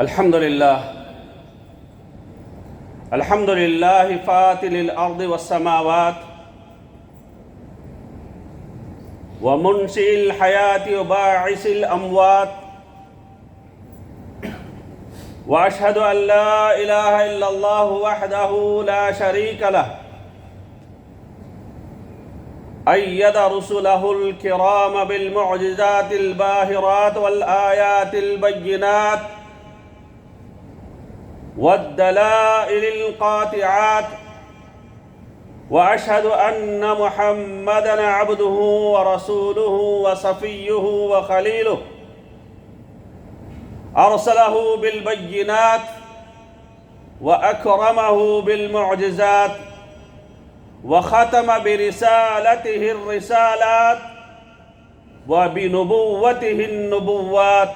الحمد لله الحمد لله فاتل الأرض والسماوات ومنشئ الحياة وباعث الأموات. وأشهد أن لا إله إلا الله وحده لا شريك له. أيد رسله الكرام بالمعجزات الباهرات والآيات البينات. والدلائل القاطعات. وأشهد أن محمدا عبده ورسوله وصفيه وخليله. أرسله بالبينات وأكرمه بالمعجزات وختم برسالته الرسالات وبنبوته النبوات.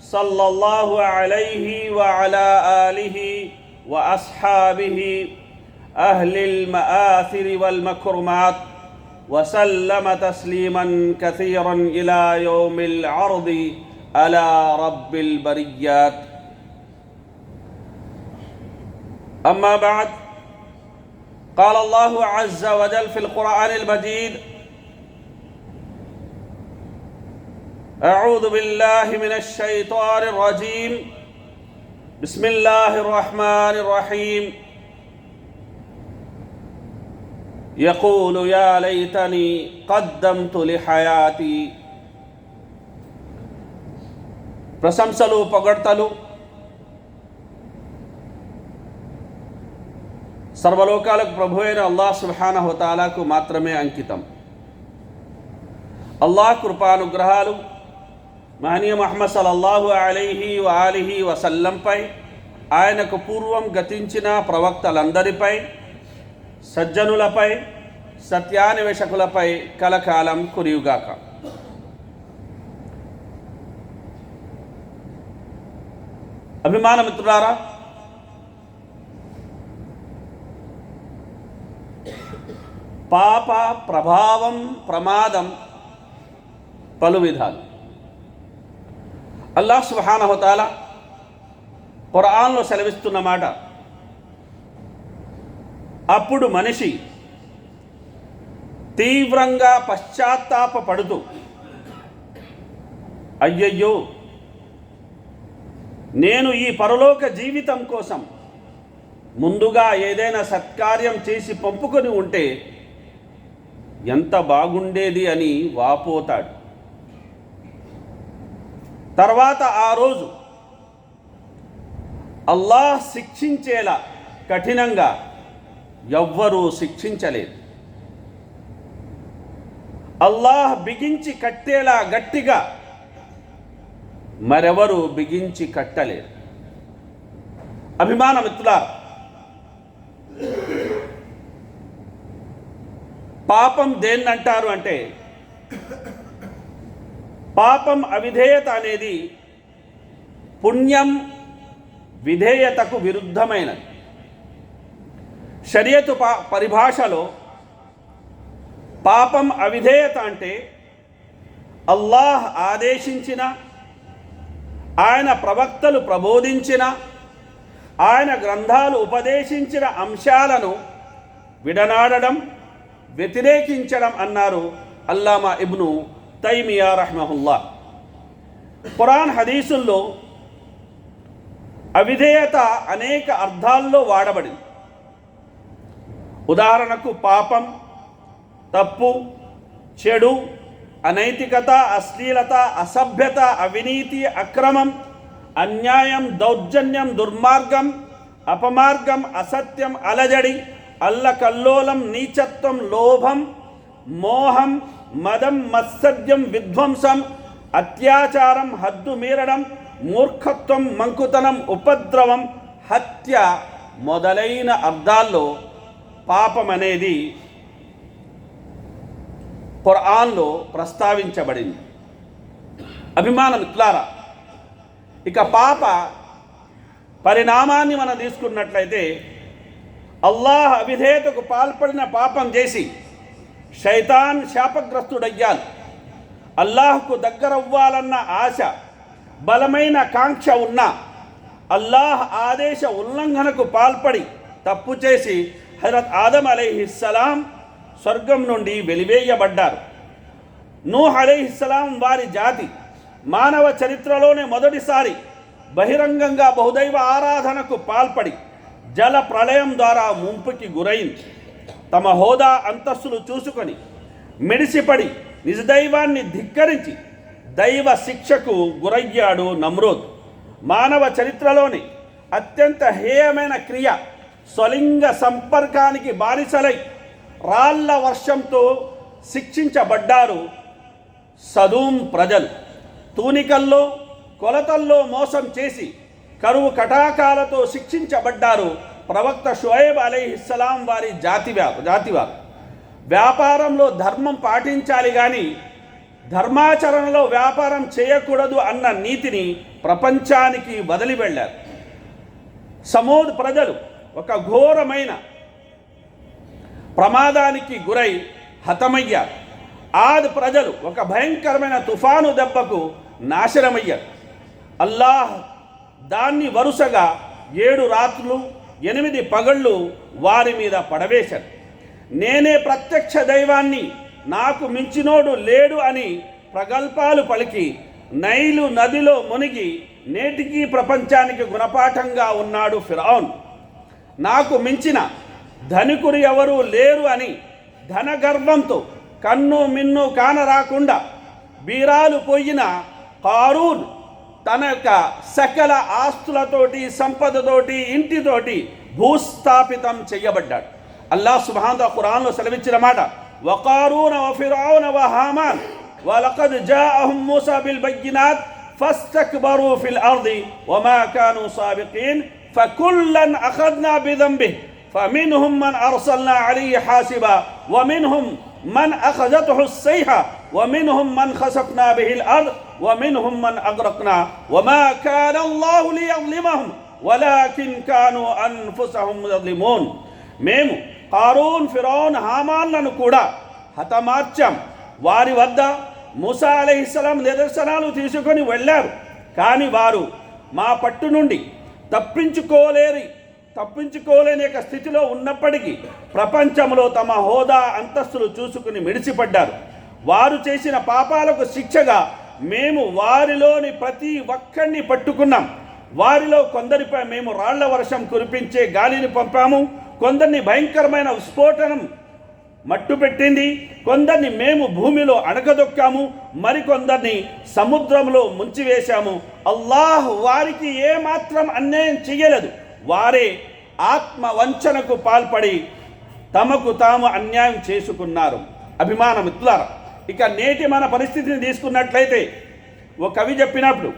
صلى الله عليه وعلى آله وأصحابه أهل المآثر والمكرمات وسلم تسليما كثيرا إلى يوم العرض على رب البريات. أما بعد قال الله عز وجل في القرآن المجيد أعوذ بالله من الشيطان الرجيم بسم الله الرحمن الرحيم يقول يا ليتني قدمت لحياتي ప్రశంసలు పొగడ్తలు సర్వలోకాలకు ప్రభు అయిన అల్లాహ్ సుహానహుతాలాకు మాత్రమే అంకితం అల్లాహ్ కృపానుగ్రహాలు మహనీయ మహమ్మద్ సలల్లాహు అలీహి వాలిహి వసల్లంపై ఆయనకు పూర్వం గతించిన ప్రవక్తలందరిపై సజ్జనులపై సత్యాన్వేషకులపై కలకాలం కురియుగాక. అభిమాన మిత్రులారా పాప ప్రభావం ప్రమాదం పలు విధాలు. అల్లాహ్ సుహానహతాల ఖురాన్లో సెలవిస్తున్న మాట అప్పుడు మనిషి తీవ్రంగా పశ్చాత్తాప పడుతూ అయ్యయ్యో నేను ఈ పరలోక జీవితం కోసం ముందుగా ఏదైనా సత్కార్యం చేసి పంపుకొని ఉంటే ఎంత బాగుండేది అని వాపోతాడు. తర్వాత ఆ రోజు అల్లాహ్ శిక్షించేలా కఠినంగా ఎవ్వరూ శిక్షించలేదు. అల్లాహ్ బిగించి కట్టేలా గట్టిగా మరెవరు బిగించి కట్టలేరు అభిమాన మిత్రుల పాపం దేన్నంటారు అంటే పాపం అవిధేయత అనేది పుణ్యం విధేయతకు విరుద్ధమైనది. షరియతు పా పరిభాషలో పాపం అవిధేయత అంటే అల్లాహ్ ఆదేశించిన ఆయన ప్రవక్తలు ప్రబోధించిన ఆయన గ్రంథాలు ఉపదేశించిన అంశాలను విడనాడడం వ్యతిరేకించడం అన్నారు అల్లామా ఇబ్ను తైమియా రహ్మహుల్లా పురాణ్ హదీసుల్లో అవిధేయత అనేక అర్థాల్లో వాడబడింది. ఉదాహరణకు పాపం తప్పు చెడు అనైతికత అశ్లీలత అసభ్యత అవినీతి అక్రమం అన్యాయం దౌర్జన్యం దుర్మార్గం అపమార్గం అసత్యం అలజడి అల్లకల్లోలం నీచత్వం లోభం మోహం మదం మత్సర్యం విధ్వంసం అత్యాచారం హద్దు మీరడం మూర్ఖత్వం మంకుతనం ఉపద్రవం హత్య మొదలైన అర్థాల్లో పాపం అనేది ఖురాన్లో ప్రస్తావించబడింది. అభిమానం ఇట్లారా? ఇక పాప పరిణామాన్ని మనం తీసుకున్నట్లయితే అల్లాహ్ అవిధేయతకు పాల్పడిన పాపం చేసి శైతాన్ శాపగ్రస్తుడయ్యాను అల్లాహ్కు దగ్గరవ్వాలన్న ఆశ బలమైన కాంక్ష ఉన్న అల్లాహ్ ఆదేశ ఉల్లంఘనకు పాల్పడి తప్పు చేసి హజరత్ ఆదం అలైహిస్సలాం స్వర్గం నుండి వెలివేయబడ్డారు. నూహ్ అలైహిస్సలాం వారి జాతి మానవ చరిత్రలోనే మొదటిసారి బహిరంగంగా బహుదైవ ఆరాధనకు పాల్పడి జల ప్రళయం ద్వారా ముంపుకి గురైంది. తమ హోదా అంతస్తులు చూసుకొని మెడిసిపడి నిజదైవాన్ని ధిక్కరించి దైవ శిక్షకు గురయ్యాడు నమ్రోద్. మానవ చరిత్రలోని అత్యంత హేయమైన క్రియ స్వలింగ సంపర్కానికి బానిసలై రాళ్ళ వర్షంతో శిక్షించబడ్డారు సదూం ప్రజలు. తూనికల్లో కొలతల్లో మోసం చేసి కరువు కటాకాలతో శిక్షించబడ్డారు ప్రవక్త షోయబ్ అలీహిస్సలాం వారి జాతి జాతివారు వ్యాపారంలో ధర్మం పాటించాలి కానీ ధర్మాచరణలో వ్యాపారం చేయకూడదు అన్న నీతిని ప్రపంచానికి వదిలి వెళ్ళారు. సమోద్ ప్రజలు ఒక ఘోరమైన ప్రమాదానికి గురై హతమయ్యారు. ఆద్ ప్రజలు ఒక భయంకరమైన తుఫాను దెబ్బకు నాశనమయ్యారు. అల్లాహ్ దాన్ని వరుసగా ఏడు రాత్రులు ఎనిమిది పగళ్ళు వారి మీద పడవేశారు నేనే ప్రత్యక్ష దైవాన్ని నాకు మించినోడు లేడు అని ప్రగల్పాలు పలికి నైలు నదిలో మునిగి నేటికీ ప్రపంచానికి గుణపాఠంగా ఉన్నాడు ఫిరౌన్ నాకు మించిన ధనికులు ఎవరూ లేరు అని ధనగర్భంతో కన్ను మిన్ను కానరాకుండా బీరాలు పోయిన కారూన్ తన యొక్క సకల ఆస్తులతోటి సంపదతోటి ఇంటితోటి భూస్థాపితం చేయబడ్డాడు అల్లాహ్ సుబ్హాన్ ఖురాన్లో సెలవిచ్చిన మాట వకారూన వఫిరౌన వహామాన్ ولقد جاءهم موسى بالبينات فاستكبروا في الأرض وما كانوا سابقين فكلا أخذنا بذنبه فمنهم من أرسلنا عليه حاسبا ومنهم من أخذته السيحة ومنهم من خسفنا به الأرض ومنهم من أغرقنا وما كان الله ليظلمهم ولكن كانوا أنفسهم يظلمون మేము కారూన్ ఫిరౌన్ హామాన్లను కూడా హతమార్చాం వారి వద్ద మూసా అలహిస్సలాం నిదర్శనాలు తీసుకొని వెళ్ళారు కానీ వారు మా పట్టు నుండి తప్పించుకోలేని తప్పించుకోలేని స్థితిలో ఉన్నప్పటికీ ప్రపంచంలో తమ హోదా అంతస్తులు చూసుకుని మిడిసిపడ్డారు. వారు చేసిన పాపాలకు శిక్షగా మేము వారిలోని ప్రతి ఒక్కరిని పట్టుకున్నాం. వారిలో కొందరిపై మేము రాళ్ళ వర్షం కురిపించే గాలిని పంపాము. కొందరిని భయంకరమైన విస్ఫోటనం మట్టు పెట్టింది కొందరిని మేము భూమిలో అణగదొక్కాము. మరికొందరిని సముద్రంలో ముంచివేశాము. అల్లాహ్ వారికి ఏమాత్రం అన్యాయం చేయలేదు వారే ఆత్మ వంచనకు పాల్పడి తమకు తాము అన్యాయం చేసుకున్నారు. అభిమాన మిత్రులారా ఇక నేటి మన పరిస్థితిని తీసుకున్నట్లయితే ఓ కవి చెప్పినప్పుడు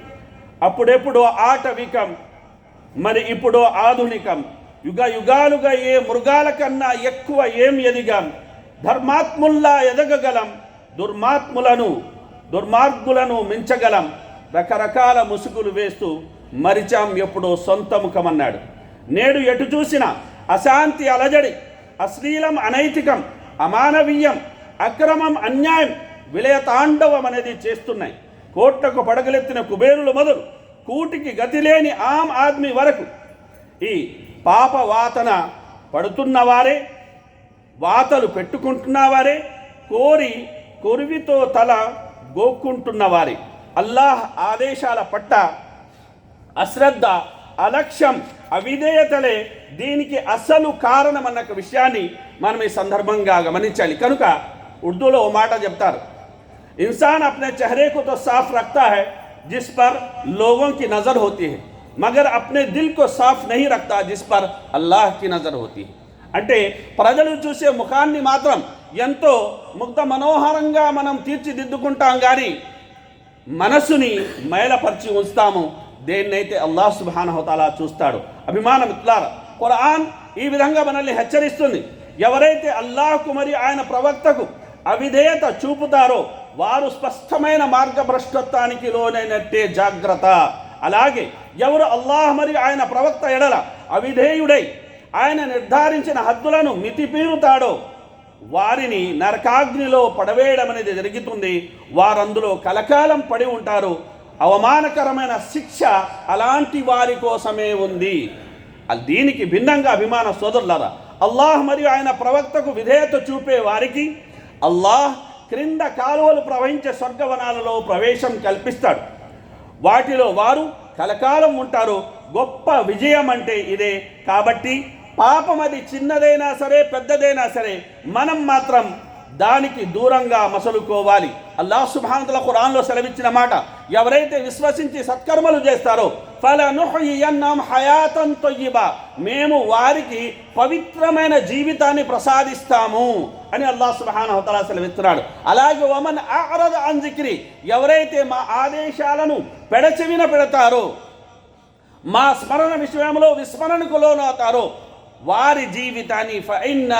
అప్పుడెప్పుడో ఆటవికం మరి ఇప్పుడు ఆధునికం యుగ యుగాలుగా ఏ మృగాల కన్నా ఎక్కువ ఏం ఎదిగాం ధర్మాత్ముల్లా ఎదగగలం దుర్మాత్ములను దుర్మార్గులను మించగలం రకరకాల ముసుగులు వేస్తూ మరిచాం ఎప్పుడో సొంత ముఖమన్నాడు. నేడు ఎటు చూసిన అశాంతి అలజడి అశ్లీలం అనైతికం అమానవీయం అక్రమం అన్యాయం విలయతాండవం అనేది చేస్తున్నాయి. కోట్లకు పడగలెత్తిన కుబేరులు మొదలు కూటికి గతి లేని ఆమ్ ఆద్మీ వరకు ఈ పాప వాతన పడుతున్నవారే వాతలు పెట్టుకుంటున్నవారే కోరి కొరివితో తల గోక్కుంటున్నవారే. అల్లాహ్ ఆదేశాల పట్ట అశ్రద్ధ అలక్ష్యం అవిధేయతలే దీనికి అసలు కారణం అన్న విషయాన్ని మనం ఈ సందర్భంగా గమనించాలి. కనుక ఉర్దూలో ఓ మాట చెప్తారు. ఇన్సాన్ అప్నే చెహరేకు తో సాఫ్ రక్తా హై జిస్ పర్ లోగోకి నజర్ హోతీ హై. మగర్ అప్నే దిల్ కో సాఫ్ నహీ రక్తా జిస్ పర్ అల్లాహ్కి నజర్ హోతీ అంటే ప్రజలు చూసే ముఖాన్ని మాత్రం ఎంతో ముగ్ధ మనోహరంగా మనం తీర్చిదిద్దుకుంటాం కానీ మనసుని మైలపరిచి ఉంచుతాము. దేన్నైతే అల్లాహ్ సుబాన్ హోతాలా చూస్తాడు. అభిమానమిత్తులార ఖురాన్ ఈ విధంగా మనల్ని హెచ్చరిస్తుంది. ఎవరైతే అల్లాహకు మరి ఆయన ప్రవక్తకు అవిధేయత చూపుతారో వారు స్పష్టమైన మార్గభ్రష్టత్వానికి లోనైనట్టే జాగ్రత్త. అలాగే ఎవరు అల్లాహ్ మరి ఆయన ప్రవక్త ఎడల అవిధేయుడై ఆయన నిర్ధారించిన హద్దులను మితిపీరుతాడో వారిని నరకాగ్నిలో పడవేయడం అనేది జరుగుతుంది. వారందులో కలకాలం పడి ఉంటారు. అవమానకరమైన శిక్ష అలాంటి వారి కోసమే ఉంది. అది దీనికి భిన్నంగా అభిమాన సోదరులారా అల్లాహ్ మరియు ఆయన ప్రవక్తకు విధేయత చూపే వారికి అల్లాహ్ క్రింద కాలువలు ప్రవహించే స్వర్గవనాలలో ప్రవేశం కల్పిస్తాడు. వాటిలో వారు కలకాలం ఉంటారు గొప్ప విజయం అంటే ఇదే. కాబట్టి పాపం అది చిన్నదైనా సరే పెద్దదైనా సరే మనం మాత్రం దానికి దూరంగా మసలుకోవాలి. అల్లాహ్ సుబ్హానతల ఖురాన్లో సెలవిచ్చిన మాట ఎవరైతే విశ్వసించి సత్కర్మలు చేస్తారో ఫలనుహయ్యన్నాం హయాతం తొయ్యిబా మేము వారికి పవిత్రమైన జీవితాన్ని ప్రసాదిస్తాము అని అల్లాహ్ సుబ్హానహుతలా సెలవిస్తున్నాడు. అలాగే వమన్ ఆరద అంజిక్రి ఎవరైతే మా ఆదేశాలను పెడచెవిన పెడతారో మా స్మరణ విషయంలో విస్మరణకు లోనవుతారో వారి జీవితాన్ని ఫఇన్న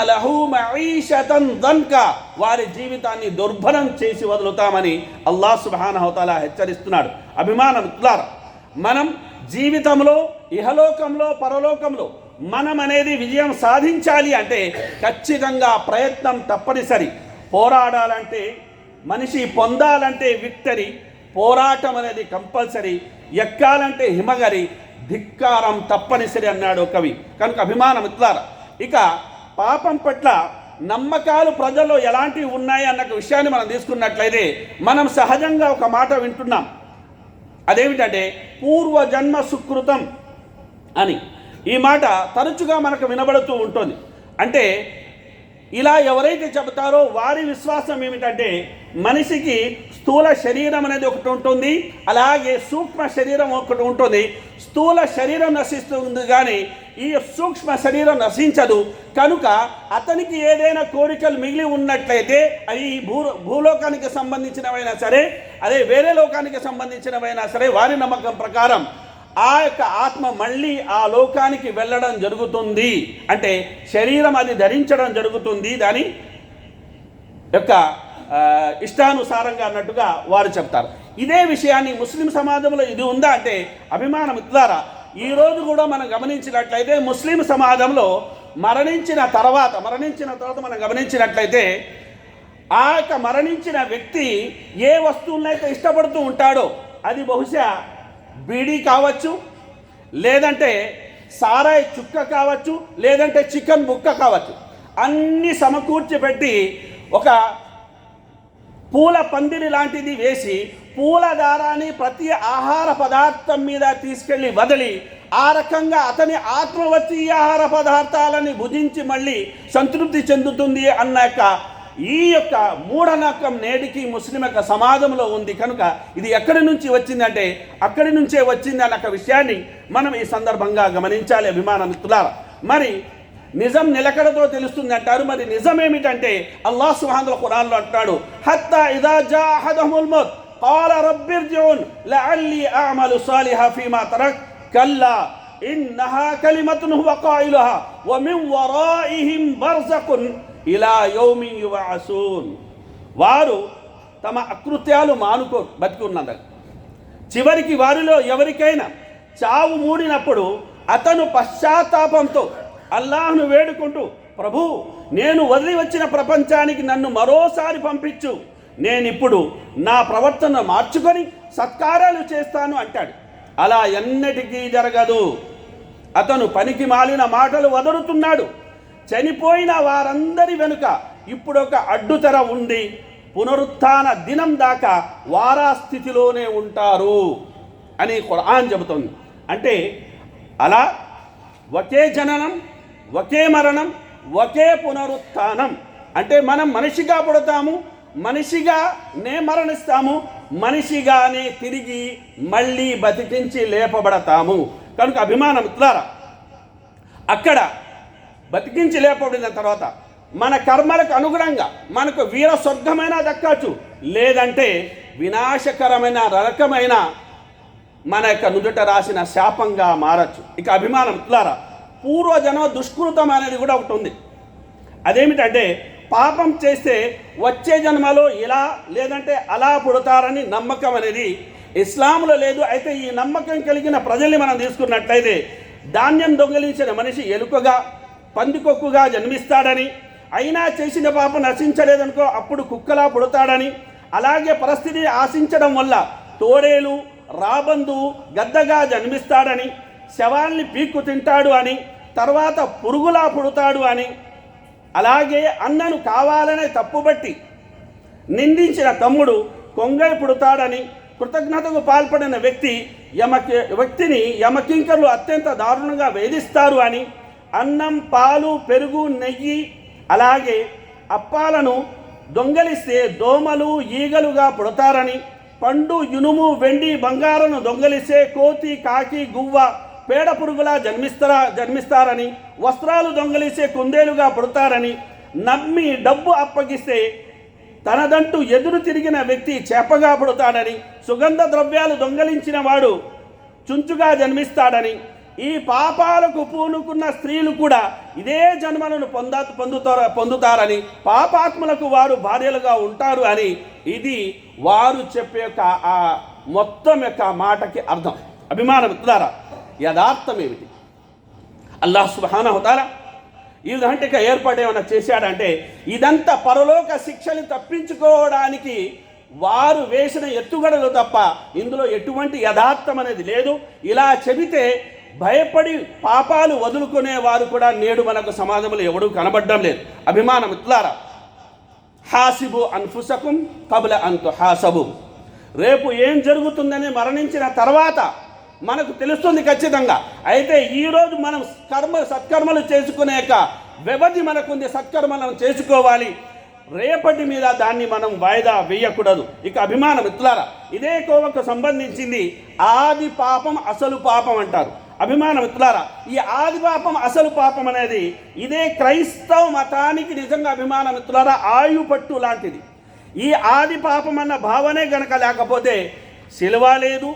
దన్క వారి జీవితాన్ని దుర్భరం చేసి వదులుతామని అల్లా సుబ్హానహు తఆలా హెచ్చరిస్తున్నాడు. అభిమానం తులార మనం జీవితంలో ఇహలోకంలో పరలోకంలో మనం అనేది విజయం సాధించాలి అంటే ఖచ్చితంగా ప్రయత్నం తప్పనిసరి. పోరాడాలంటే మనిషి పొందాలంటే విక్టరీ. పోరాటం అనేది కంపల్సరీ. ఎక్కాలంటే హిమగరి. ధిక్కారం తప్పనిసరి అన్నాడు కవి. కనుక అభిమానం ఇట్లారా. ఇక పాపం పట్ల నమ్మకాలు ప్రజల్లో ఎలాంటివి ఉన్నాయి అన్న విషయాన్ని మనం తీసుకున్నట్లయితే మనం సహజంగా ఒక మాట వింటున్నాం. అదేమిటంటే పూర్వజన్మ సుకృతం అని. ఈ మాట తరచుగా మనకు వినబడుతూ ఉంటుంది. అంటే ఇలా ఎవరైతే చెబుతారో వారి విశ్వాసం ఏమిటంటే మనిషికి స్థూల శరీరం అనేది ఒకటి ఉంటుంది. అలాగే సూక్ష్మ శరీరం ఒకటి ఉంటుంది. స్థూల శరీరం నశిస్తుంది కానీ ఈ సూక్ష్మ శరీరం నశించదు. కనుక అతనికి ఏదైనా కోరికలు మిగిలి ఉన్నట్లయితే అవి ఈ భూ భూలోకానికి సంబంధించినవైనా సరే అదే వేరే లోకానికి సంబంధించినవైనా సరే వారి నమ్మకం ప్రకారం ఆ యొక్క ఆత్మ మళ్ళీ ఆ లోకానికి వెళ్ళడం జరుగుతుంది. అంటే శరీరం అది ధరించడం జరుగుతుంది. దాని యొక్క ఇష్టానుసారంగా అన్నట్టుగా వారు చెప్తారు. ఇదే విషయాన్ని ముస్లిం సమాజంలో ఇది ఉందా అంటే అభిమానం ద్వారా ఈరోజు కూడా మనం గమనించినట్లయితే ముస్లిం సమాజంలో మరణించిన తర్వాత మరణించిన తర్వాత మనం గమనించినట్లయితే ఆ యొక్క మరణించిన వ్యక్తి ఏ వస్తువులనైతే ఇష్టపడుతూ ఉంటాడో అది బహుశా బీడీ కావచ్చు లేదంటే సారాయి చుక్క కావచ్చు లేదంటే చికెన్ ముక్క కావచ్చు. అన్నీ సమకూర్చి పెట్టి ఒక పూల పందిరి లాంటిది వేసి పూల దారాన్ని ప్రతి ఆహార పదార్థం మీద తీసుకెళ్ళి వదిలి ఆ రకంగా అతని ఆత్మ వచ్చి ఈ ఆహార పదార్థాలని భుజించి మళ్ళీ సంతృప్తి చెందుతుంది అన్న యొక్క ఈ యొక్క మూఢనమ్మకం నేటికి ముస్లిం యొక్క సమాజంలో ఉంది. కనుక ఇది ఎక్కడి నుంచి వచ్చిందంటే అక్కడి నుంచే వచ్చింది అన్న ఒక విషయాన్ని మనం ఈ సందర్భంగా గమనించాలి అభిమాన మిత్రులారా. మరి నిజం నిలకడతో తెలుస్తుంది అంటారు మరి నిజం ఏమిటంటే అల్లాహ్ సుబ్హానహు ఖురాన్లో అంటాడు హత్తా ఇదా జాహదహుల్ మౌత్ قال رب ارجعون لعلي اعمل صالحا فيما ترك كلا انها كلمه هو قائلها ومن ورائهم برزق الى يوم يبعثون వారు తమ అకృత్యాలు మానుకో బతికి ఉన్నది చివరికి వారిలో ఎవరికైనా చావు మూడినప్పుడు అతను పశ్చాత్తాపంతో అల్లాహ్ను వేడుకుంటూ ప్రభు నేను వదిలి వచ్చిన ప్రపంచానికి నన్ను మరోసారి పంపించు. నేనిప్పుడు నా ప్రవర్తన మార్చుకొని సత్కారాలు చేస్తాను అంటాడు. అలా ఎన్నటికీ జరగదు. అతను పనికి మాలిన మాటలు వదులుతున్నాడు చనిపోయిన వారందరి వెనుక ఇప్పుడు ఒక అడ్డుతెర ఉంది పునరుత్థాన దినం దాకా వారా స్థితిలోనే ఉంటారు అని ఖురాన్ చెబుతుంది. అంటే అలా ఒకే జననం ఒకే మరణం ఒకే పునరుత్థానం. అంటే మనం మనిషిగా పుడతాము మనిషిగానే మరణిస్తాము మనిషిగానే తిరిగి మళ్ళీ బతికించి లేపబడతాము. కనుక అభిమానం ఇట్లారా అక్కడ బతికించి లేపబడిన తర్వాత మన కర్మలకు అనుగుణంగా మనకు వీర స్వర్గమైన దక్కచ్చు. లేదంటే వినాశకరమైన రకమైన మన యొక్క నుదుట రాసిన శాపంగా మారచ్చు. ఇక అభిమానం ఇట్లారా పూర్వజన్మ దుష్కృతం అనేది కూడా ఒకటి ఉంది. అదేమిటంటే పాపం చేస్తే వచ్చే జన్మలో ఇలా లేదంటే అలా పుడతారని నమ్మకం అనేది ఇస్లాంలో లేదు. అయితే ఈ నమ్మకం కలిగిన ప్రజల్ని మనం తీసుకున్నట్లయితే ధాన్యం దొంగిలించిన మనిషి ఎలుకగా పందికొక్కుగా జన్మిస్తాడని అయినా చేసిన పాపం నశించలేదనుకో అప్పుడు కుక్కలా పుడతాడని అలాగే పరిస్థితిని ఆశించడం వల్ల తోడేలు రాబందు గద్దగా జన్మిస్తాడని శవాల్ని పీక్కు తింటాడు అని తర్వాత పురుగులా పుడతాడు అని అలాగే అన్నను కావాలనే తప్పుబట్టి నిందించిన తమ్ముడు కొంగై పుడతాడని కృతజ్ఞతకు పాల్పడిన వ్యక్తి యమకి వ్యక్తిని యమకింకర్లు అత్యంత దారుణంగా వేధిస్తారు అని అన్నం పాలు పెరుగు నెయ్యి అలాగే అప్పాలను దొంగలిస్తే దోమలు ఈగలుగా పుడతారని పండు ఇనుము వెండి బంగారం దొంగలిస్తే కోతి కాకి గువ్వ పేడ పురుగులా జన్మిస్తారా జన్మిస్తారని వస్త్రాలు దొంగలిస్తే కుందేలుగా పుడతారని నమ్మి డబ్బు అప్పగిస్తే తనదంటూ ఎదురు తిరిగిన వ్యక్తి చేపగా పుడతాడని సుగంధ ద్రవ్యాలు దొంగలించిన వాడు చుంచుగా జన్మిస్తాడని ఈ పాపాలకు పూనుకున్న స్త్రీలు కూడా ఇదే జన్మలను పొంద పొందుతారు పొందుతారని పాపాత్ములకు వారు భార్యలుగా ఉంటారు అని ఇది వారు చెప్పే యొక్క ఆ మొత్తం యొక్క మాటకి అర్థం. అభిమానం ఇస్తున్నారా యథార్థం ఏమిటి అల్లాహ్ సుబానహుతారా ఈ విధంగా ఏర్పాటు ఏమైనా చేశాడంటే ఇదంతా పరలోక శిక్షని తప్పించుకోవడానికి వారు వేసిన ఎత్తుగడలు తప్ప ఇందులో ఎటువంటి యథార్థం అనేది లేదు. ఇలా చెబితే భయపడి పాపాలు వదులుకునే వారు కూడా నేడు మనకు సమాజంలో ఎవడూ కనబడడం లేదు. అభిమానం ఇట్లారా హాసిబు అన్ఫుసకుం కబుల అంతు హాసబు రేపు ఏం జరుగుతుందని మరణించిన తర్వాత మనకు తెలుస్తుంది ఖచ్చితంగా. అయితే ఈరోజు మనం కర్మ సత్కర్మలు చేసుకునే యొక్క వ్యవధి మనకుంది సత్కర్మలను చేసుకోవాలి. రేపటి మీద దాన్ని మనం వాయిదా వేయకూడదు. ఇక అభిమానం ఇట్లారా ఇదే కోవకు సంబంధించింది ఆది పాపం అసలు పాపం అంటారు. అభిమానం ఇట్లారా ఈ ఆది పాపం అసలు పాపం అనేది ఇదే క్రైస్తవ మతానికి నిజంగా అభిమానం ఇట్లారా ఆయు పట్టు లాంటిది. ఈ ఆది పాపం అన్న భావనే గనక లేకపోతే సిలువ లేదు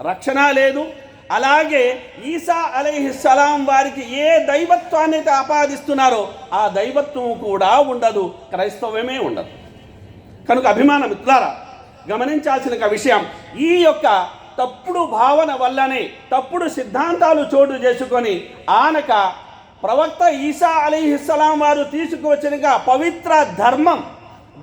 రక్షణ లేదు. అలాగే ఈసా అలైహిస్సలాం వారికి ఏ దైవత్వాన్ని అయితే ఆపాదిస్తున్నారో ఆ దైవత్వం కూడా ఉండదు. క్రైస్తవమే ఉండదు. కనుక అభిమానం మిత్రులారా గమనించాల్సిన విషయం ఈ యొక్క తప్పుడు భావన వల్లనే తప్పుడు సిద్ధాంతాలు చోటు చేసుకొని ఆనక ప్రవక్త ఈసా అలీహిస్సలాం వారు తీసుకువచ్చిన పవిత్ర ధర్మం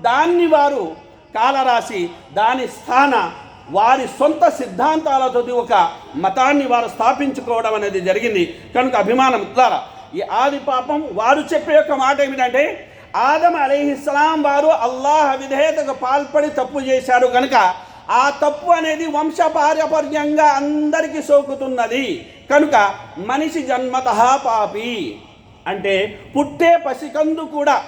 దాన్ని వారు కాలరాసి దాని స్థాన వారి సొంత సిద్ధాంతాలతోటి ఒక మతాన్ని వారు స్థాపించుకోవడం అనేది జరిగింది. కనుక అభిమానం ద్వారా. ఈ ఆది పాపం వారు చెప్పే యొక్క మాట ఏమిటంటే ఆదం అలీహిస్లాం వారు అల్లాహ్ విధేయతకు పాల్పడి తప్పు చేశారు కనుక ఆ తప్పు అనేది వంశపారపర్యంగా అందరికీ సోకుతున్నది. కనుక మనిషి జన్మత పాపి. అంటే పుట్టే పసికందు కూడా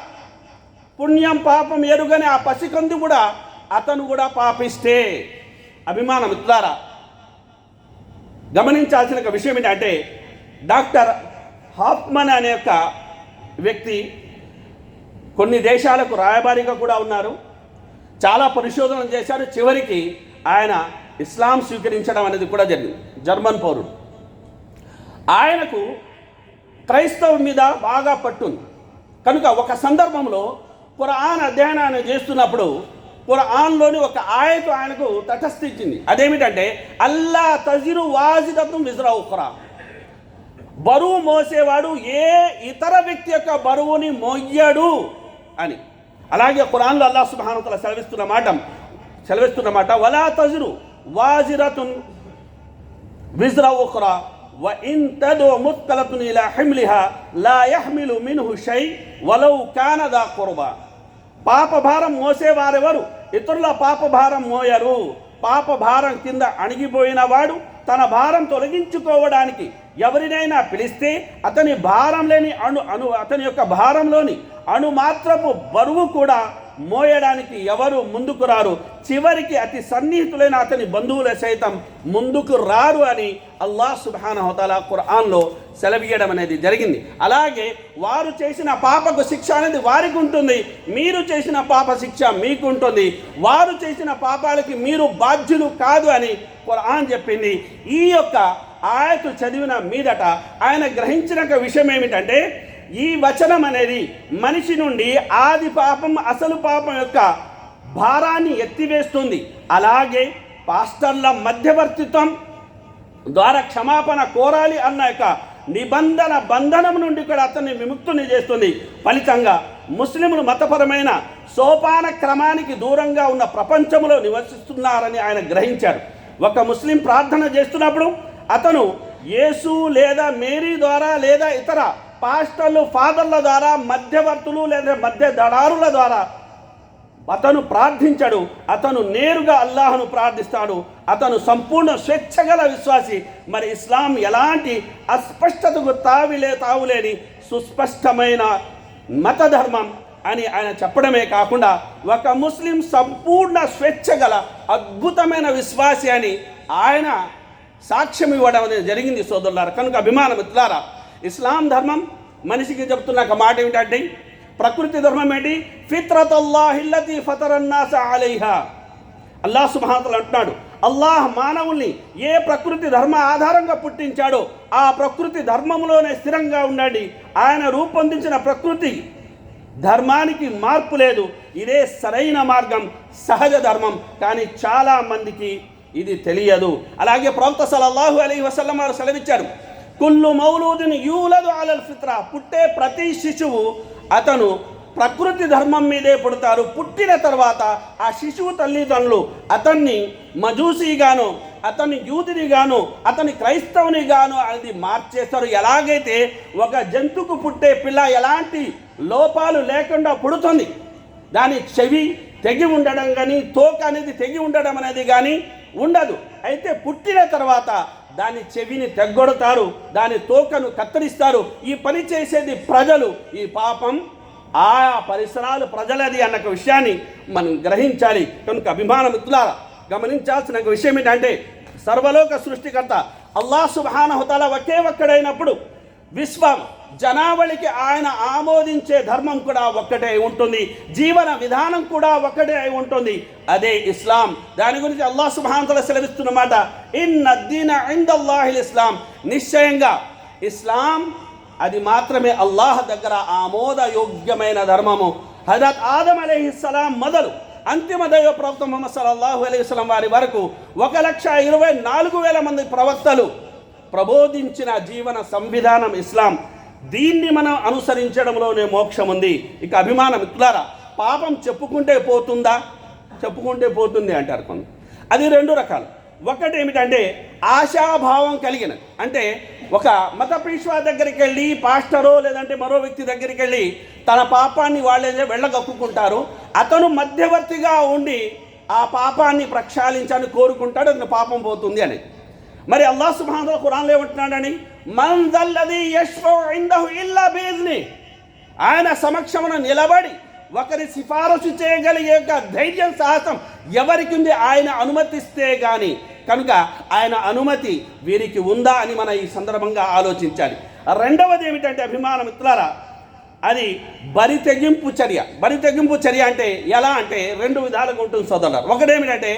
పుణ్యం పాపం ఎరుగని ఆ పసికందు కూడా అతను కూడా పాపిస్తే. అభిమానం ఇట్లారా గమనించాల్సిన ఒక విషయం ఏంటంటే డాక్టర్ హాఫ్మన్ అనే యొక్క వ్యక్తి కొన్ని దేశాలకు రాయబారిగా కూడా ఉన్నారు. చాలా పరిశోధనలు చేశారు. చివరికి ఆయన ఇస్లాం స్వీకరించడం అనేది కూడా జరిగింది. జర్మన్ పౌరుడు. ఆయనకు క్రైస్తవం మీద బాగా పట్టుంది. కనుక ఒక సందర్భంలో ఖురాన్ అధ్యయనాన్ని చేస్తున్నప్పుడు ఖురాన్లోని ఒక ఆయత ఆయనకు తటస్థించింది అదేమిటంటే అల్లా తజిరు వాజిదత్వం విజరా ఉఖరా. బరువు మోసేవాడు ఏ ఇతర వ్యక్తి యొక్క బరువుని మోయ్యడు అని. అలాగే ఖురాన్లో అల్లా సుబానతల సెలవిస్తున్న మాట సెలవిస్తున్న మాట వలా తజురు వాజిరతున్ విజ్రా ఉఖరా వ ఇన్ తదు ముత్కలతున్ ఇలా హిమ్లిహా లా యహ్మిలు మిన్హు షై వలౌ కానదా కుర్బా పాపభారం మోసేవారెవరు? ఇతరుల పాపభారం మోయరు. పాప భారం కింద అణిగిపోయిన వాడు తన భారం తొలగించుకోవడానికి ఎవరినైనా పిలిస్తే అతని భారం లేని అణు అణు అతని యొక్క భారంలోని అణు మాత్రపు బరువు కూడా మోయడానికి ఎవరు ముందుకు రారు? చివరికి అతి సన్నిహితులైన అతని బంధువుల సైతం ముందుకు రారు అని అల్లాహ్ హోతాలా ఖురాన్లో సెలవీయడం అనేది జరిగింది. అలాగే వారు చేసిన పాపకు శిక్ష అనేది వారికి ఉంటుంది మీరు చేసిన పాప శిక్ష మీకు ఉంటుంది వారు చేసిన పాపాలకి మీరు బాధ్యులు కాదు అని ఖురాన్ చెప్పింది. ఈ యొక్క ఆయత చదివిన మీదట ఆయన గ్రహించిన ఒక విషయం ఏమిటంటే ఈ వచనం అనేది మనిషి నుండి ఆది పాపం అసలు పాపం యొక్క భారాన్ని ఎత్తివేస్తుంది. అలాగే పాస్టర్ల మధ్యవర్తిత్వం ద్వారా క్షమాపణ కోరాలి అన్న యొక్క నిబంధన బంధనం నుండి కూడా అతన్ని విముక్తుని చేస్తుంది. ఫలితంగా ముస్లింలు మతపరమైన సోపాన క్రమానికి దూరంగా ఉన్న ప్రపంచంలో నివసిస్తున్నారని ఆయన గ్రహించారు. ఒక ముస్లిం ప్రార్థన చేస్తున్నప్పుడు అతను యేసు లేదా మేరీ ద్వారా లేదా ఇతర పాస్టర్లు ఫాదర్ల ద్వారా మధ్యవర్తులు లేదా మధ్య దళారుల ద్వారా అతను ప్రార్థించడు. అతను నేరుగా అల్లాహను ప్రార్థిస్తాడు. అతను సంపూర్ణ స్వేచ్ఛగల విశ్వాసి. మరి ఇస్లాం ఎలాంటి అస్పష్టతకు తావిలే తావులేని సుస్పష్టమైన మత ధర్మం అని ఆయన చెప్పడమే కాకుండా ఒక ముస్లిం సంపూర్ణ స్వేచ్ఛగల అద్భుతమైన విశ్వాసి అని ఆయన సాక్ష్యం ఇవ్వడం అనేది జరిగింది సోదరులారా. కనుక అభిమానం మిత్రులారా ఇస్లాం ధర్మం మనిషికి చెప్తున్న ఒక మాట ఏమిటంటే ప్రకృతి ధర్మం ఏంటి? ఫిత్రత్ అల్లాహిల్లతి ఫతరన్నాస అలైహా. అల్లాహ్ సుమహాతలు అంటున్నాడు. అల్లాహ్ మానవుల్ని ఏ ప్రకృతి ధర్మ ఆధారంగా పుట్టించాడో ఆ ప్రకృతి ధర్మంలోనే స్థిరంగా ఉండండి. ఆయన రూపొందించిన ప్రకృతి ధర్మానికి మార్పు లేదు. ఇదే సరైన మార్గం సహజ ధర్మం. కానీ చాలా మందికి ఇది తెలియదు. అలాగే ప్రవక్త సల్లల్లాహు అలీ వసల్లం వారు సెలవిచ్చారు. కుల్లు మౌలూదిని యూలదు అలల్ ఫిత్రా. పుట్టే ప్రతి శిశువు అతను ప్రకృతి ధర్మం మీదే పుడతారు. పుట్టిన తర్వాత ఆ శిశువు తల్లిదండ్రులు అతన్ని మజూసీగాను అతని యూదునిగాను అతని క్రైస్తవునిగాను అది మార్చేస్తారు. ఎలాగైతే ఒక జంతువుకు పుట్టే పిల్ల ఎలాంటి లోపాలు లేకుండా పుడుతుంది. దాని చెవి తెగి ఉండడం కానీ తోక అనేది తెగి ఉండడం అనేది కానీ ఉండదు. అయితే పుట్టిన తర్వాత దాని చెవిని తెగ్గొడతారు దాని తోకను కత్తిరిస్తారు. ఈ పని చేసేది ప్రజలు. ఈ పాపం ఆ పరిసరాలు ప్రజలది అన్న ఒక విషయాన్ని మనం గ్రహించాలి. కనుక అభిమాన మిత్రులారా గమనించాల్సిన ఒక విషయం ఏంటంటే సర్వలోక సృష్టికర్త అల్లాహ్ హుతాల ఒకే ఒక్కడైనప్పుడు విశ్వం జనావళికి ఆయన ఆమోదించే ధర్మం కూడా ఒక్కటే అయి ఉంటుంది. జీవన విధానం కూడా ఒక్కటే అయి ఉంటుంది. అదే ఇస్లాం. దాని గురించి అల్లాహ్ సుభాంతల సెలవిస్తున్నమాట ఇన్ అద్దీన ఇస్లాం. నిశ్చయంగా ఇస్లాం అది మాత్రమే అల్లాహ్ దగ్గర ఆమోదయోగ్యమైన ధర్మము. హజరత్ ఆదం అలీహిస్సలాం మొదలు అంతిమ దైవ ప్రవక్త ముహమ్మద్ సల్లల్లాహు అలైహి వారి వరకు ఒక లక్ష ఇరవై నాలుగు వేల మంది ప్రవక్తలు ప్రబోధించిన జీవన సంవిధానం ఇస్లాం. దీన్ని మనం అనుసరించడంలోనే మోక్షం ఉంది ఇక అభిమానం ఇట్లారా పాపం చెప్పుకుంటే పోతుందా? చెప్పుకుంటే పోతుంది అంటారు కొంత అది రెండు రకాలు. ఒకటి ఏమిటంటే ఆశాభావం కలిగిన అంటే ఒక మత పీష్వా దగ్గరికి వెళ్ళి పాస్టరో లేదంటే మరో వ్యక్తి దగ్గరికి వెళ్ళి తన పాపాన్ని వాళ్ళే వెళ్ళగక్కుకుంటారు. అతను మధ్యవర్తిగా ఉండి ఆ పాపాన్ని ప్రక్షాళించాలని కోరుకుంటాడు అతని పాపం పోతుంది అని మరి అల్లాహ్ సుబ్హానహు ఖురాన్లో ఏమంటున్నాడని మన్ ఇందహు ఇల్లా బీజ్ని ఆయన సమక్షమున నిలబడి ఒకరి సిఫారసు చేయగలిగే యొక్క ధైర్యం సాహసం ఎవరికి ఉంది? ఆయన అనుమతిస్తే కానీ కనుక ఆయన అనుమతి వీరికి ఉందా అని మన ఈ సందర్భంగా ఆలోచించాలి. రెండవది ఏమిటంటే అభిమాన మిత్రులారా అది బరి తెగింపు చర్య. బరి తెగింపు చర్య అంటే ఎలా అంటే రెండు విధాలుగా ఉంటుంది సోదరులారు. ఒకటేమిటంటే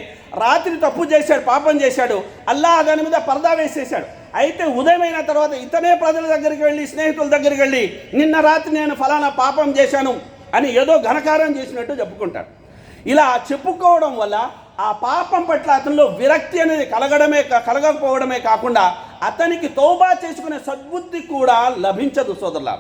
రాత్రి తప్పు చేశాడు పాపం చేశాడు అల్లా దాని మీద పరదా వేసేసాడు అయితే ఉదయమైన తర్వాత ఇతనే ప్రజల దగ్గరికి వెళ్ళి స్నేహితుల దగ్గరికి వెళ్ళి నిన్న రాత్రి నేను ఫలానా పాపం చేశాను అని ఏదో ఘనకారం చేసినట్టు చెప్పుకుంటాడు ఇలా చెప్పుకోవడం వల్ల ఆ పాపం పట్ల అతనిలో విరక్తి అనేది కలగడమే కలగకపోవడమే కాకుండా అతనికి తోబా చేసుకునే సద్బుద్ధి కూడా లభించదు సోదరుల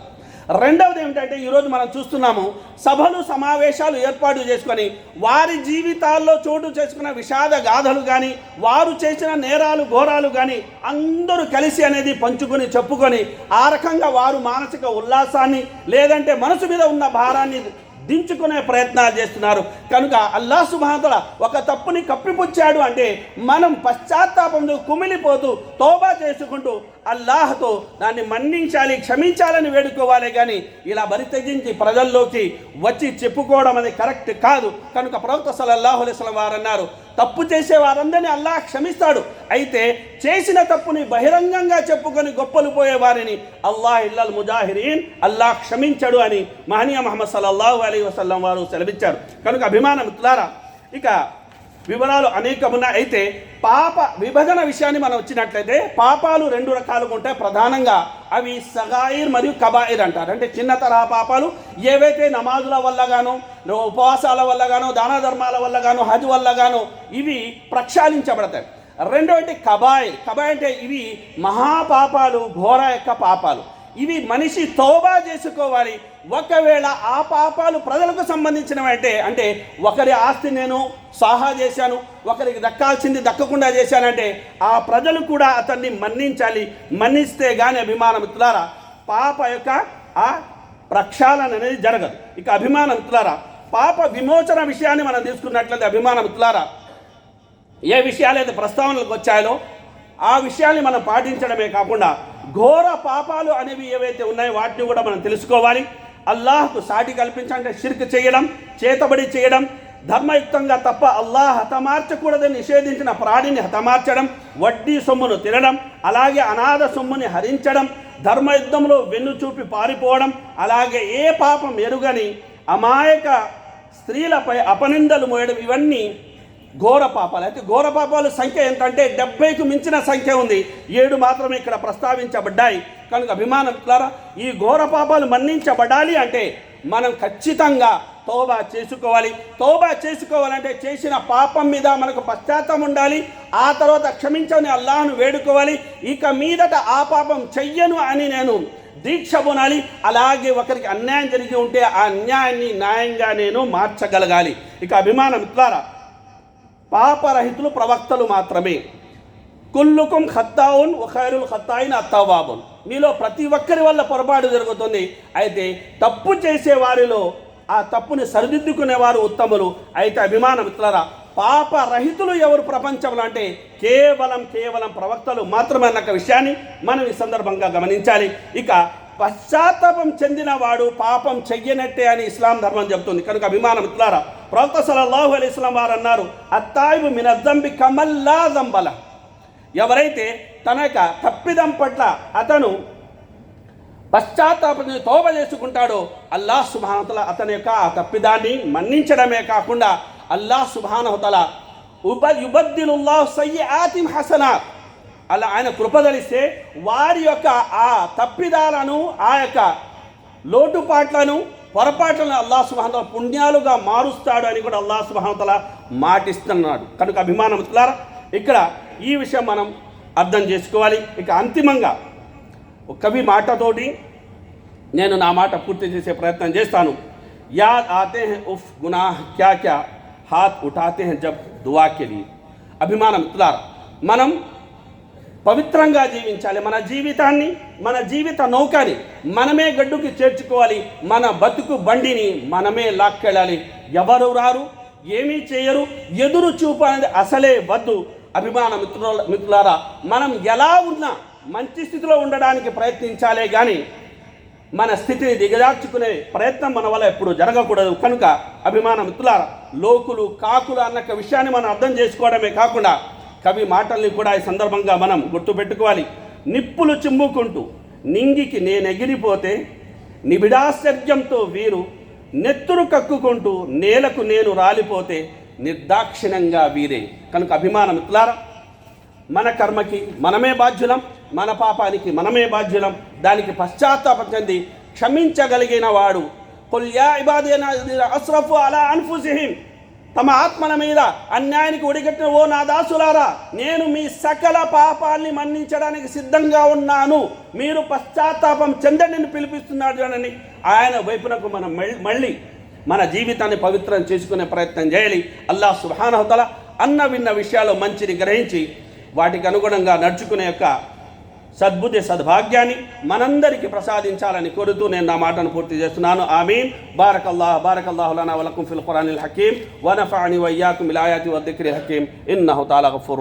రెండవది ఏమిటంటే ఈరోజు మనం చూస్తున్నాము సభలు సమావేశాలు ఏర్పాటు చేసుకొని వారి జీవితాల్లో చోటు చేసుకున్న విషాద గాథలు కానీ వారు చేసిన నేరాలు ఘోరాలు కానీ అందరూ కలిసి అనేది పంచుకొని చెప్పుకొని ఆ రకంగా వారు మానసిక ఉల్లాసాన్ని లేదంటే మనసు మీద ఉన్న భారాన్ని దించుకునే ప్రయత్నాలు చేస్తున్నారు. కనుక అల్లా సుభాతల ఒక తప్పుని కప్పిపుచ్చాడు అంటే మనం పశ్చాత్తాపంతో కుమిలిపోతూ తోబా చేసుకుంటూ అల్లాహతో దాన్ని మన్నించాలి క్షమించాలని వేడుకోవాలి కానీ ఇలా బరి తెగించి ప్రజల్లోకి వచ్చి చెప్పుకోవడం అనేది కరెక్ట్ కాదు. కనుక ప్రవక్త సల్లల్లాహు అలైహి వారు అన్నారు తప్పు చేసే వారందరినీ అల్లాహ్ క్షమిస్తాడు. అయితే చేసిన తప్పుని బహిరంగంగా చెప్పుకొని గొప్పలు పోయే వారిని అల్లాహ్ ఇల్లల్ ముజాహిరీన్ అల్లాహ్ క్షమించడు అని మహనీయ మహమ్మద్ సల్లల్లాహు అలీ వసల్లం వారు సెలవిచ్చారు. కనుక అభిమాన మిత్రులారా ఇక వివరాలు అనేకమున్నాయి అయితే పాప విభజన విషయాన్ని మనం వచ్చినట్లయితే పాపాలు రెండు రకాలుగా ఉంటాయి. ప్రధానంగా అవి సగాయిర్ మరియు కబాయిర్ అంటారు. అంటే చిన్న తరహా పాపాలు ఏవైతే నమాజుల వల్ల గానో ఉపవాసాల వల్ల గానో దాన ధర్మాల వల్ల గానో హజ్ వల్ల గానో ఇవి ప్రక్షాళించబడతాయి. రెండవది కబాయి కబాయి అంటే ఇవి మహాపాపాలు ఘోర యొక్క పాపాలు. ఇవి మనిషి తోబా చేసుకోవాలి. ఒకవేళ ఆ పాపాలు ప్రజలకు సంబంధించినవి అంటే అంటే ఒకరి ఆస్తి నేను సాహా చేశాను ఒకరికి దక్కాల్సింది దక్కకుండా చేశానంటే ఆ ప్రజలు కూడా అతన్ని మన్నించాలి. మన్నిస్తే కానీ అభిమాన మిత్రులారా పాప యొక్క ఆ ప్రక్షాళన అనేది జరగదు. ఇక అభిమాన మిత్రులారా పాప విమోచన విషయాన్ని మనం తీసుకున్నట్లయితే అభిమాన మిత్రులారా ఏ అయితే ప్రస్తావనలకు వచ్చాయో ఆ విషయాన్ని మనం పాటించడమే కాకుండా ఘోర పాపాలు అనేవి ఏవైతే ఉన్నాయో వాటిని కూడా మనం తెలుసుకోవాలి. అల్లాహ్కు సాటి కల్పించాలంటే షిర్క్ చేయడం చేతబడి చేయడం ధర్మయుక్తంగా తప్ప అల్లాహ్ హతమార్చకూడదని నిషేధించిన ప్రాణిని హతమార్చడం వడ్డీ సొమ్మును తినడం అలాగే అనాథ సొమ్ముని హరించడం ధర్మయుద్ధంలో వెన్ను చూపి పారిపోవడం అలాగే ఏ పాపం ఎరుగని అమాయక స్త్రీలపై అపనిందలు మోయడం ఇవన్నీ ఘోర పాపాలు. అయితే ఘోర పాపాల సంఖ్య ఏంటంటే డెబ్బైకి మించిన సంఖ్య ఉంది. ఏడు మాత్రమే ఇక్కడ ప్రస్తావించబడ్డాయి. కనుక అభిమానులారా ఈ ఘోర పాపాలు మన్నించబడాలి అంటే మనం ఖచ్చితంగా తోబా చేసుకోవాలి. తోబా చేసుకోవాలంటే చేసిన పాపం మీద మనకు పశ్చాత్తం ఉండాలి. ఆ తర్వాత క్షమించని అల్లాహను వేడుకోవాలి. ఇక మీదట ఆ పాపం చెయ్యను అని నేను దీక్ష పొనాలి అలాగే ఒకరికి అన్యాయం జరిగి ఉంటే ఆ అన్యాయాన్ని న్యాయంగా నేను మార్చగలగాలి. ఇక అభిమానం ద్వారా పాపరహితులు ప్రవక్తలు మాత్రమే. కుల్లుకుం ఖత్తావున్ ఖైరుల్ ఖత్తాయిన్ అత్తవాబున్. మీలో ప్రతి ఒక్కరి వల్ల పొరపాటు జరుగుతుంది. అయితే తప్పు చేసే వారిలో ఆ తప్పుని సరిదిద్దుకునేవారు ఉత్తములు. అయితే అభిమాన పాప పాపరహితులు ఎవరు ప్రపంచంలో అంటే కేవలం కేవలం ప్రవక్తలు మాత్రమే అన్న విషయాన్ని మనం ఈ సందర్భంగా గమనించాలి. ఇక పశ్చాత్తాపం చెందిన వాడు పాపం చెయ్యనట్టే అని ఇస్లాం ధర్మం చెబుతుంది కనుక అభిమాన మిత్రులారా ప్రవక్త సల్లల్లాహు అలైహి వారు అన్నారు అత్తాయిబు మినద్దంబి కమల్లా దంబల ఎవరైతే తన యొక్క తప్పిదం పట్ల అతను పశ్చాత్తాపం తోబ చేసుకుంటాడో అల్లాహ్ సుభానతల అతని యొక్క ఆ తప్పిదాన్ని మన్నించడమే కాకుండా అల్లాహ్ సుభానహతల ఉప యుబద్దిలుల్లా సయ్య ఆతిం హసనాత్. అలా ఆయన కృపదలిస్తే వారి యొక్క ఆ తప్పిదాలను ఆ యొక్క లోటుపాట్లను పొరపాట్లను అల్లా సుహానతల పుణ్యాలుగా మారుస్తాడు అని కూడా అల్లా సుహానతల మాటిస్తున్నాడు. కనుక అభిమానములారా ఇక్కడ ఈ విషయం మనం అర్థం చేసుకోవాలి. ఇక అంతిమంగా ఒక కవి మాటతోటి నేను నా మాట పూర్తి చేసే ప్రయత్నం చేస్తాను. యాద్ ఆతే ఉఫ్ గునాహ్ క్యా క్యా హాత్ ఉఠాతే జబ్ దువా కెలి అభిమానం మిత్రులారా మనం పవిత్రంగా జీవించాలి మన జీవితాన్ని మన జీవిత నౌకని మనమే గడ్డుకి చేర్చుకోవాలి. మన బతుకు బండిని మనమే లాక్కెళ్ళాలి. ఎవరు రారు? ఏమీ చేయరు. ఎదురు చూపు అనేది అసలే వద్దు. అభిమాన మిత్రుల మిత్రులారా మనం ఎలా ఉన్నా మంచి స్థితిలో ఉండడానికి ప్రయత్నించాలే కానీ మన స్థితిని దిగజార్చుకునే ప్రయత్నం మన వల్ల ఎప్పుడు జరగకూడదు. కనుక అభిమాన మిత్రులారా లోకులు కాకులు అన్న విషయాన్ని మనం అర్థం చేసుకోవడమే కాకుండా కవి మాటల్ని కూడా ఈ సందర్భంగా మనం గుర్తుపెట్టుకోవాలి. నిప్పులు చిమ్ముకుంటూ నింగికి నేను ఎగిరిపోతే నిబిడాశ్చర్యంతో వీరు నెత్తురు కక్కుకుంటూ నేలకు నేను రాలిపోతే నిర్దాక్షిణంగా వీరే. కనుక అభిమానం ఇట్లారా మన కర్మకి మనమే బాధ్యులం మన పాపానికి మనమే బాధ్యులం. దానికి పశ్చాత్తాపం చెంది క్షమించగలిగిన వాడు కొల్యా ఇబాదేనా అస్రఫు అలా అన్ఫుసిహిం తమ ఆత్మల మీద అన్యాయానికి ఒడిగట్టిన ఓ నా దాసులారా నేను మీ సకల పాపాల్ని మన్నించడానికి సిద్ధంగా ఉన్నాను. మీరు పశ్చాత్తాపం చెందండి పిలిపిస్తున్నాడు అని ఆయన వైపునకు మనం మళ్ళీ- మళ్ళీ మన జీవితాన్ని పవిత్రం చేసుకునే ప్రయత్నం చేయాలి. అల్లాహ్ సుహానహతల అన్న విన్న విషయాలు మంచిని గ్రహించి వాటికి అనుగుణంగా నడుచుకునే యొక్క సద్బుద్ధి సద్భాగ్యాన్ని మనందరికీ ప్రసాదించాలని కోరుతూ నేను నా మాటను పూర్తి చేస్తున్నాను. ఆమీన్. బారకల్లాహ్ బారకల్లాహులానా వలకుం ఫిల్ ఖురానిల్ హకీం. వనఫాని వయ్యాకుం బిల్ ఆయాతి హకీం. ఇన్నహు తాలా గఫూర్